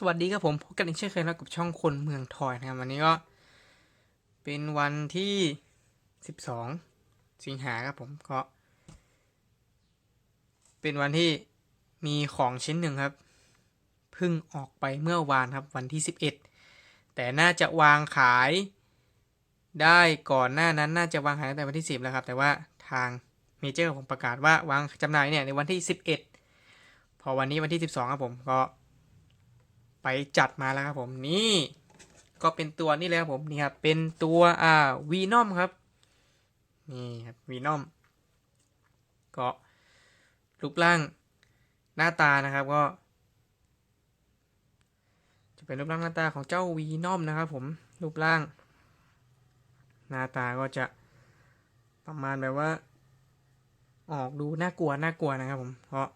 สวัสดีครับผมพบกันอีกเช่นเคยแล้วกับช่องคนเมืองทอยนะครับวันนี้ก็ เป็นวันที่12สิงหาครับผมก็ เป็นวันที่มีของชิ้นหนึ่งครับเพิ่งออกไปเมื่อวานครับวันที่11แต่น่าจะวางขายได้ก่อนหน้านั้นน่าจะวางขายตั้งแต่วันที่10แล้วครับ แต่ว่าทางเมเจอร์ผมประกาศว่าวางจำหน่ายเนี่ยในวันที่11พอวันนี้วันที่12ครับผมก็ ไปจัดมาแล้วครับผมนี่ก็เป็นตัวนี่เลยครับผมนี่ครับเป็นตัวอ่าวีนอมครับนี่ครับวีนอมก็รูปร่างหน้าตานะครับก็ จะเป็นรูปร่างหน้าตาของเจ้าวีนอมนะครับผมรูปร่าง หน้าตาก็จะประมาณแบบว่า ออกดูน่ากลัวน่ากลัวนะครับผมเพราะ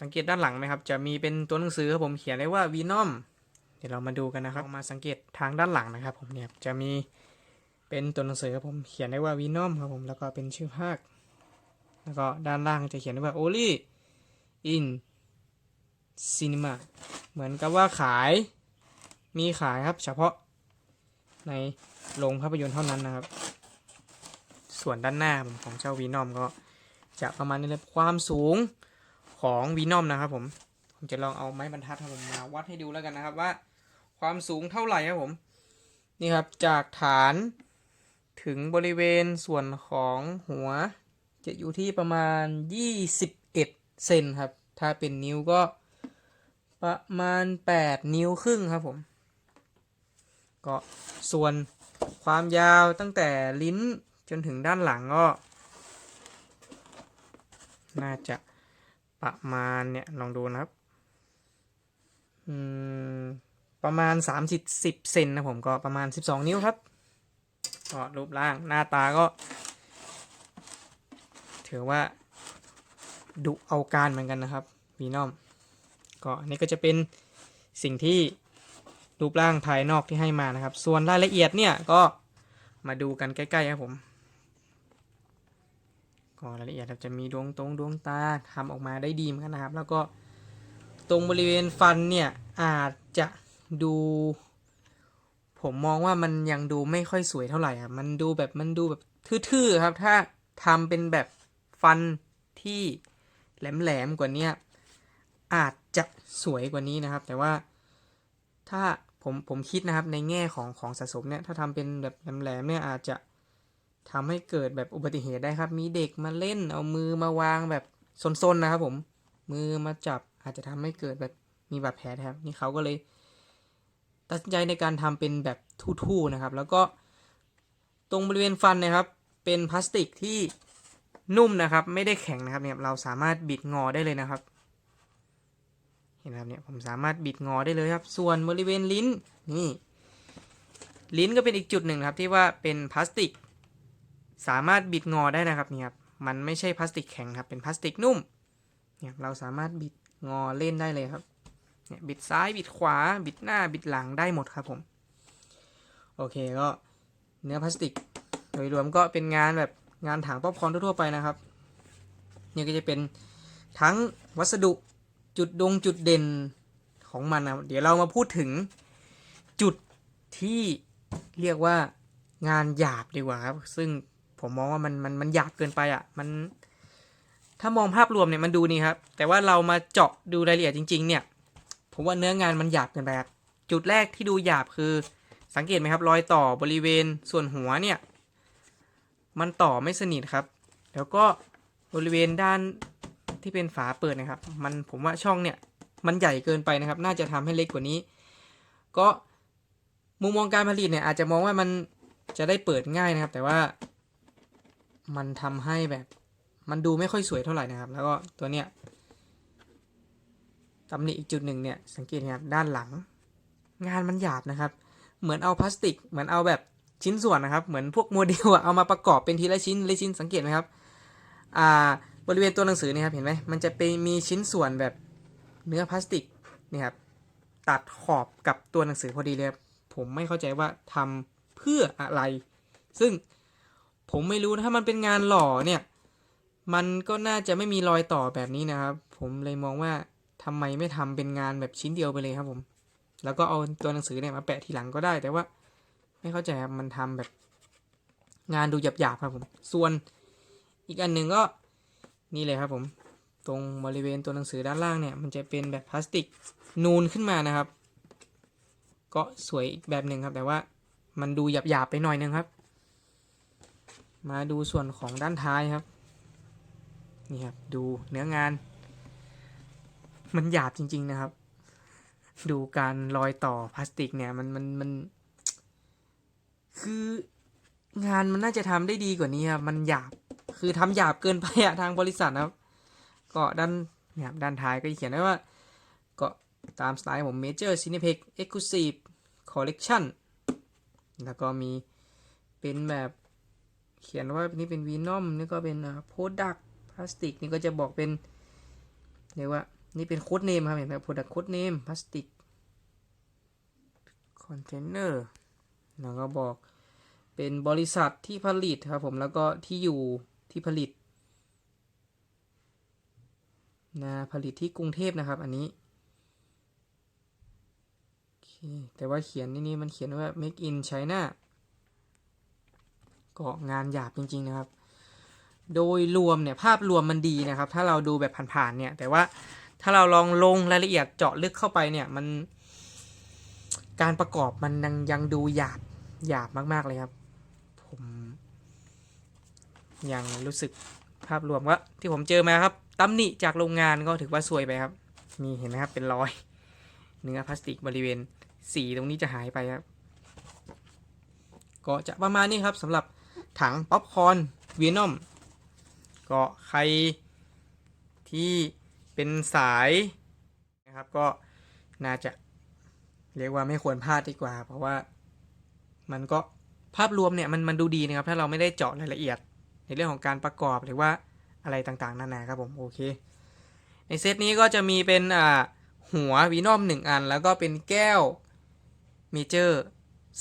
สังเกตด้านหลังไหมครับ จะมีเป็นตัวหนังสือครับผมเขียนไว้ว่าวีนอมเดี๋ยวเรามาดูกันนะครับมาสังเกตทางด้านหลังนะครับ ผมเนี่ยจะมีเป็นตัวหนังสือครับผมเขียนไว้ว่าวีนอมครับผมแล้วก็เป็นชื่อภาค แล้วก็ด้านล่างจะเขียนไว้ว่า only in cinema เหมือนกับว่าขายมีขายครับเฉพาะในโรงภาพยนตร์เท่านั้นนะครับ ส่วนด้านหน้าผมของเจ้าวีนอมก็จะประมาณนี้เลยความสูง ของวีนอมนะครับผม ผมจะลองเอาไม้บรรทัดครับผมมาวัดให้ดูแล้วกันนะครับว่า ความสูงเท่าไหร่ครับผม นี่ครับจากฐานถึงบริเวณส่วนของหัว จะอยู่ที่ประมาณ 21เซนครับ ถ้าเป็นนิ้วก็ประมาณ 8 นิ้วครึ่งครับผม ก็ส่วนความยาวตั้งแต่ลิ้นจนถึงด้านหลังก็ น่าจะ ประมาณเนี่ยลองดูนะครับประมาณ30 10เซนนะผมก็ประมาณ 12 นิ้วครับก็รูปร่างหน้าตาก็ ถือว่าดุเอาการเหมือนกันนะครับวีนอมก็อันนี้ก็จะเป็นสิ่งที่รูปร่างภายนอกที่ให้มานะครับ ส่วนรายละเอียดเนี่ยก็มาดูกันใกล้ๆครับผม ก็รายละเอียดครับจะมีดวงตรงดวงตาทำออกมาได้ดีเหมือนกันนะครับ แล้วก็ตรงบริเวณฟันเนี่ยอาจจะดู ผมมองว่ามันยังดูไม่ค่อยสวยเท่าไหร่ครับมันดูแบบมันดูแบบทื่อๆครับ ถ้าทำเป็นแบบฟันที่แหลมๆกว่านี้อาจจะสวยกว่านี้นะครับ แต่ว่าถ้าผมผมคิดนะครับในแง่ของของสะสมเนี่ยถ้าทำเป็นแบบแหลมๆเนี่ยอาจจะ ทำให้เกิดแบบอุบัติเหตุได้ครับ มีเด็กมาเล่นเอามือมาวางแบบซนๆนะครับผม มือมาจับอาจจะทำให้เกิดแบบมีบาดแผลนะครับ นี่เขาก็เลย ตัดสินใจในการทำเป็นแบบทู่ๆนะครับ แล้วก็ตรงบริเวณฟันนะครับ เป็นพลาสติกที่นุ่มนะครับ ไม่ได้แข็งนะครับเนี่ยเราสามารถบิดงอได้เลยนะครับ เห็นไหมครับเนี่ยผมสามารถบิดงอได้เลยครับ ส่วนบริเวณลิ้นนี่ลิ้นก็เป็นอีกจุดหนึ่งครับที่ว่าเป็นพลาสติก สามารถบิดงอได้นะครับเนี่ยครับมันไม่ใช่พลาสติกแข็งครับเป็นพลาสติกนุ่มเนี่ยเราสามารถบิดงอเล่นได้เลยครับเนี่ยบิดซ้ายบิดขวา บิดหน้าบิดหลังได้หมดครับผมโอเคก็เนื้อพลาสติก โดยรวมก็เป็นงานแบบงานถังป๊อปคอร์นทั่วไปนะครับเนี่ยก็จะเป็นทั้งวัสดุจุดดงจุดเด่นของมันนะเดี๋ยวเรามาพูดถึงจุดที่เรียกว่างานหยาบดีกว่าครับ ซึ่ง ผมมองว่ามันมันมันหยาบเกินไปอะ มัน ถ้ามองภาพรวมเนี่ยมันดูนี่ครับ แต่ว่าเรามาเจาะดูรายละเอียดจริง ๆ เนี่ย ผมว่าเนื้องานมันหยาบเกินไปครับจุดแรกที่ดูหยาบคือ สังเกตไหมครับ รอยต่อบริเวณส่วนหัวเนี่ย มันต่อไม่สนิทครับ แล้วก็บริเวณด้านที่เป็นฝาเปิดนะครับ มันผมว่าช่องเนี่ย มันใหญ่เกินไปนะครับ น่าจะทำให้เล็กกว่านี้ ก็มุมมองการผลิตเนี่ยอาจจะมองว่ามันจะได้เปิดง่ายนะครับ แต่ว่า มันทำให้แบบ มันดูไม่ค่อยสวยเท่าไหร่นะครับ แล้วก็ตัวเนี้ยตำหนิอีกจุดหนึ่งเนี่ยสังเกตนะครับด้านหลัง งานมันหยาบนะครับ เหมือนเอาพลาสติก เหมือนเอาแบบชิ้นส่วนนะครับ เหมือนพวกโมเดลเอามาประกอบเป็นทีละชิ้นละชิ้นสังเกตไหมครับอ่าบริเวณตัวหนังสือนี่ครับเห็นไหมมันจะไปมีชิ้นส่วนแบบเนื้อพลาสติกนี่ครับตัดขอบกับตัวหนังสือพอดีเลยผมไม่เข้าใจว่าทำเพื่ออะไร ซึ่ง ผมไม่รู้นะถ้ามันเป็นงานหล่อเนี่ย มันก็น่าจะไม่มีรอยต่อแบบนี้นะครับ ผมเลยมองว่าททำไมไม่ทำเป็นงานแบบชิ้นเดียวไปเลยครับผม แล้วก็เอาตัวหนังสือเนี่ยมาแปะทีหลังก็ได้ แต่ว่า ไม่เข้าใจครับมันทำแบบ งานดูหยาบๆครับผม ส่วนอีกอันหนึ่งก็นี่เลยครับผม ตรงบริเวณตัวหนังสือด้านล่างเนี่ย มันจะเป็นแบบพลาสติกนูนขึ้นมานะครับ ก็สวยอีกแบบหนึ่งครับ แต่ว่ามันดูหยาบๆไปหน่อยนึงครับ มาดูส่วนของด้านท้ายครับ นี่ครับ ดูเนื้องาน มันหยาบจริง ๆ นะครับ ดูการรอยต่อพลาสติกเนี่ย มันมันมัน คืองานมันน่าจะทำได้ดีกว่านี้ครับ มันหยาบ คือทำหยาบเกินไปอะทางบริษัทนะครับ ก็ด้านเนี่ยด้านท้ายก็เขียนไว้ว่า ก็ตามสไตล์ผม Major Cineplex Exclusive Collection แล้วก็มีเป็นแบบ เขียนว่านี่เป็นวีนอมนี่ก็เป็นโพดักพลาสติกนี่ก็จะบอกเป็นเรียกว่านี่เป็นโค้ดเนมครับเห็นไหมโปรดักโค้ดเนมพลาสติกคอนเทนเนอร์แล้วก็บอกเป็นบริษัทที่ผลิตครับผมแล้วก็ที่อยู่ที่ผลิตนะผลิตที่กรุงเทพนะครับ อันนี้โอเคแต่ว่าเขียนนี่นี่มันเขียนว่า make in China ก็งานหยาบจริง ๆ นะครับ โดยรวมเนี่ยภาพรวมมันดีนะครับ ถ้าเราดูแบบผ่านๆเนี่ย แต่ว่าถ้าเราลองลงรายละเอียดเจาะลึกเข้าไปเนี่ยมัน การประกอบมันยังยังดูหยาบหยาบมาก ๆ เลยครับ ผมยังรู้สึกภาพรวมว่าที่ผมเจอมาครับตำหนิจากโรงงานก็ถือว่าสวยไปครับมีเห็นไหมครับเป็นรอย เนื้อพลาสติกบริเวณสีตรงนี้จะหายไปครับ ก็จะประมาณนี้ครับสำหรับ ถังป๊อปคอร์นวีนอมก็ใครที่เป็นสายนะครับก็น่าจะเรียกว่าไม่ควรพลาดดีกว่า เพราะว่ามันก็ภาพรวมเนี่ยมันมันดูดีนะครับ ถ้าเราไม่ได้เจาะรายละเอียด ในเรื่องของการประกอบหรือว่าอะไรต่างๆนานาครับผมโอเค ในเซตนี้ก็จะมีเป็นอ่าหัววีนอมหนึ่งอัน แล้วก็เป็นแก้วเมเจอร์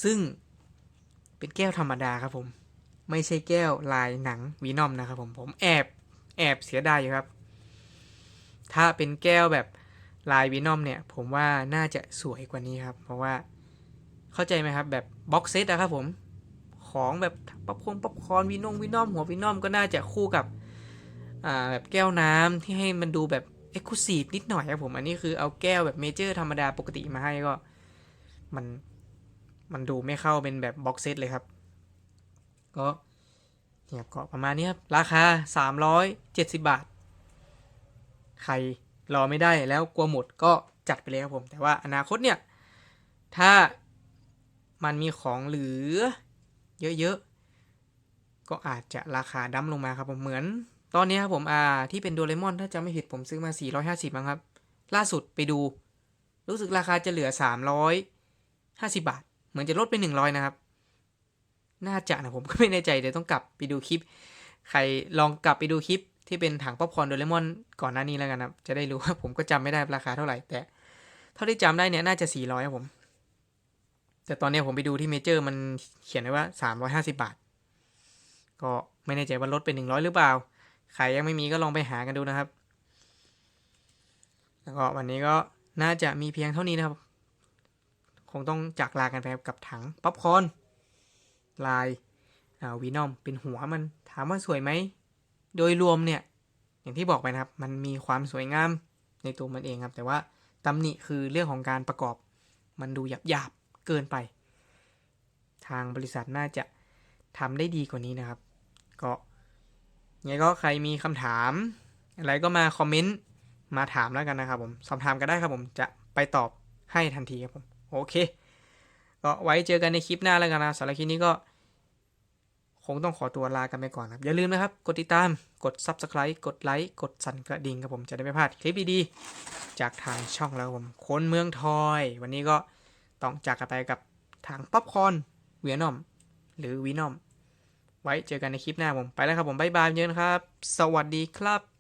ซึ่งเป็นแก้วธรรมดาครับผม ไม่ใช่แก้วลายหนังวีนอมนะครับผมผมแอบแอบเสียดายอยู่ครับ ถ้าเป็นแก้วแบบลายวีนอมเนี่ย ผมว่าน่าจะสวยกว่านี้ครับ เพราะว่าเข้าใจไหมครับแบบบ็อกเซตอะครับผมของแบบป๊อปคงป๊อปคอนวีนงวีนอมหัววีนอมก็น่าจะคู่กับแบบแก้วน้ำที่ให้มันดูแบบเอ็กซ์คลูซีฟนิดหน่อยครับผม อันนี้คือเอาแก้วแบบเมเจอร์ธรรมดาปกติมาให้ก็ มันมันดูไม่เข้าเป็นแบบบ็อกเซตเลยครับ ก็เนี่ยก็ประมาณนี้ครับ ราคา 370 บาท ใครรอไม่ได้แล้วกลัวหมดก็จัดไปเลยครับผม แต่ว่าอนาคตเนี่ย ถ้ามันมีของเหลือเยอะๆ ก็อาจจะราคาดั้มลงมาครับผมเหมือน ตอนนี้ครับผมอ่าที่เป็นโดเรมอน ถ้าจำไม่ผิดผมซื้อมา 450มั้งครับ ล่าสุดไปดู รู้สึกราคาจะเหลือ 350 บาท เหมือนจะลดไป 100 นะครับ น่าจะนะผมก็ไม่แน่ใจเดี๋ยวต้องกลับไปดูคลิป ใครลองกลับไปดูคลิปที่เป็นถังป๊อปคอร์นโดเรมอนก่อนหน้านี้แล้วกันนะจะได้รู้ว่าผมก็จำไม่ได้ราคาเท่าไหร่แต่เท่าที่จำได้เนี่ยน่าจะ400ครับผม แต่ตอนนี้ผมไปดูที่เมเจอร์มันเขียนไว้ว่า 350 บาท ก็ไม่แน่ใจว่าลดเป็น100 หรือเปล่าใครยังไม่มีก็ลองไปหากันดูนะครับ แล้วก็วันนี้ก็น่าจะมีเพียงเท่านี้นะครับ คงต้องจากลากันไปกับถังป๊อปคอร์น ลายวีนอมเป็นหัวมันถามว่าสวยไหม โดยรวมเนี่ย อย่างที่บอกไปนะครับ มันมีความสวยงามในตัวมันเองครับ แต่ว่าตำหนิคือเรื่องของการประกอบ มันดูหยาบๆเกินไป ทางบริษัทน่าจะทำได้ดีกว่านี้นะครับ ก็ยังไงก็ใครมีคำถาม อะไรก็มาคอมเมนต์มาถามแล้วกันนะครับผมสอบถามกันได้ครับผมจะไปตอบให้ทันทีครับผม โอเค ก็ไว้เจอกันในคลิปหน้าแล้วกันนะสำหรับคลิปนี้ก็ คงต้องขอตัวลากันไปก่อนครับ อย่าลืมนะครับ กดติดตามกด Subscribe กดไลค์กดสั่นกระดิ่งครับผมจะได้ไม่พลาดคลิปดีๆจากทางช่องแล้วครับผมคนเมืองทอย วันนี้ก็ต้องจากกันไปกับทางป๊อปคอนเวียนอม หรือวีนอม ไว้เจอกันในคลิปหน้าผมไปแล้วครับผมบ๊ายบายเยอะนะครับ สวัสดีครับ